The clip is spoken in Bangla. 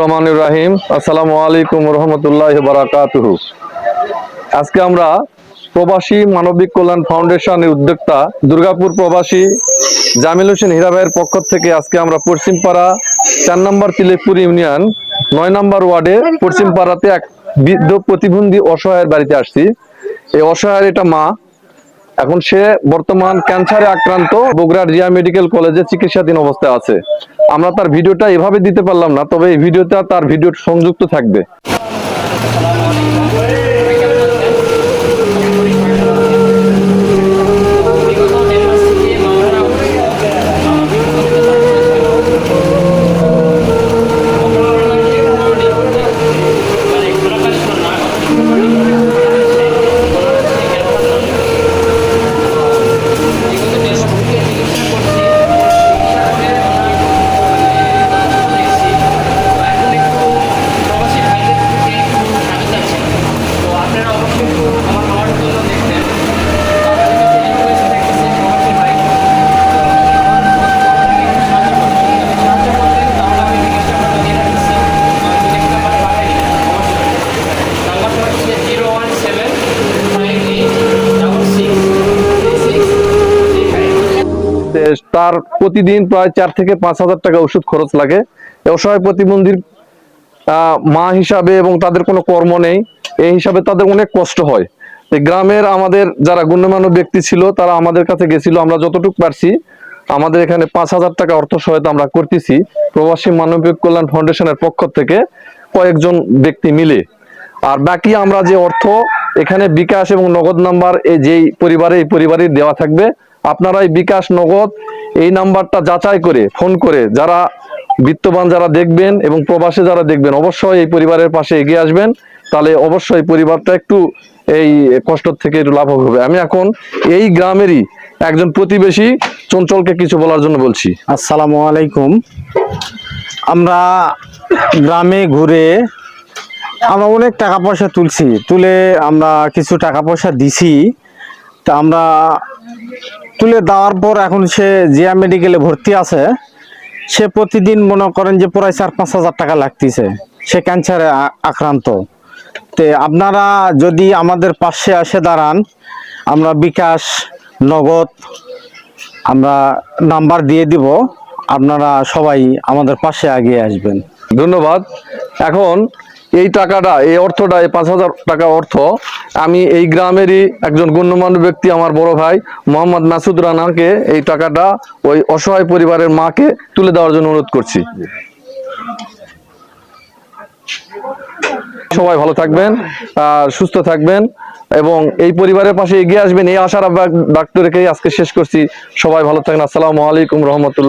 রহমান রাহিম। আসসালামু আলাইকুম রহমতুল্লাহ বারাকাতুহু। আজকে আমরা প্রবাসী মানবিক কল্যাণ ফাউন্ডেশনের উদ্যোক্তা দুর্গাপুর প্রবাসী জামিল হোসেন পক্ষ থেকে আজকে আমরা পশ্চিমপাড়া চার নম্বর তিলেকপুর ইউনিয়ন নয় নম্বর ওয়ার্ডে পশ্চিমপাড়াতে এক বৃদ্ধ প্রতিবন্ধী অসহায়ের বাড়িতে আসছি। এই অসহায়ের এটা মা এখন সে বর্তমান ক্যান্সারে আক্রান্ত, বগুড়ার জিয়া মেডিকেল কলেজে চিকিৎসাধীন অবস্থায় আছে। আমরা তার ভিডিওটা এভাবে দিতে পারলাম না, তবে এই ভিডিওটা তার ভিডিও সংযুক্ত থাকবে। তার প্রতিদিন প্রায় চার থেকে পাঁচ হাজার টাকা ওষুধ খরচ লাগে। অসহায় প্রতিবন্ধীর মা হিসাবে এবং তাদের কোনো কর্ম নেই, এই হিসাবে তাদের অনেক কষ্ট হয়। গ্রামের আমাদের যারা গণ্যমান্য ব্যক্তি ছিল, তারা আমাদের কাছে গেছিল, আমরা যতটুকু পারছি, আমাদের এখানে পাঁচ হাজার টাকা অর্থ সহায়তা আমরা করতেছি। প্রবাসী মানবিক কল্যাণ ফাউন্ডেশনের পক্ষ থেকে কয়েকজন ব্যক্তি মিলে। আর বাকি আমরা যে অর্থ, এখানে বিকাশ এবং নগদ নাম্বার এই যেই পরিবারে, এই পরিবারে দেওয়া থাকবে আপনারা এই বিকাশ নগদ এই নাম্বারটা যাচাই করে, ফোন করে যারা বিত্তবান যারা দেখবেন এবং প্রবাসে যারা দেখবেন, অবশ্যই এই পরিবারের পাশে এগিয়ে আসবেন। তাহলে অবশ্যই পরিবারটা একটু এই কষ্ট থেকে একটু লাভ হবে। আমি এখন এই গ্রামেরই একজন প্রতিবেশী চঞ্চলকে কিছু বলার জন্য বলছি। আসসালামু আলাইকুম। আমরা গ্রামে ঘুরে আমরা অনেক টাকা পয়সা তুলছি। তুলে আমরা কিছু টাকা পয়সা দিছি। তা আমরা তুলে দেওয়ার পর এখন সে জিয়া মেডিকেলে ভর্তি আছে। সে প্রতিদিন মনে করেন যে প্রায় চার, পাঁচ হাজার টাকা লাগতেছে। সে ক্যান্সারে আক্রান্ত। তে আপনারা যদি আমাদের পাশে এসে দাঁড়ান, আমরা বিকাশ, নগদ, আমরা নাম্বার দিয়ে দিব। আপনারা সবাই আমাদের পাশে এগিয়ে আসবেন। ধন্যবাদ। এখন এই টাকাটা, এই অর্থটা, এই পাঁচ হাজার টাকা অর্থ, আমি এই গ্রামেরই একজন গণ্যমান্য ব্যক্তি আমার বড় ভাই মোহাম্মদ মাসুদ রানাকে এই টাকাটা ওই অসহায় পরিবারের মাকে তুলে দেওয়ার জন্য অনুরোধ করছি। সবাই ভালো থাকবেন আর সুস্থ থাকবেন এবং এই পরিবারের পাশে এগিয়ে আসবেন, এই আশার ডাক্তারকে আজকে শেষ করছি। সবাই ভালো থাকবেন, আসসালামু আলাইকুম রহমতুল্লাহ।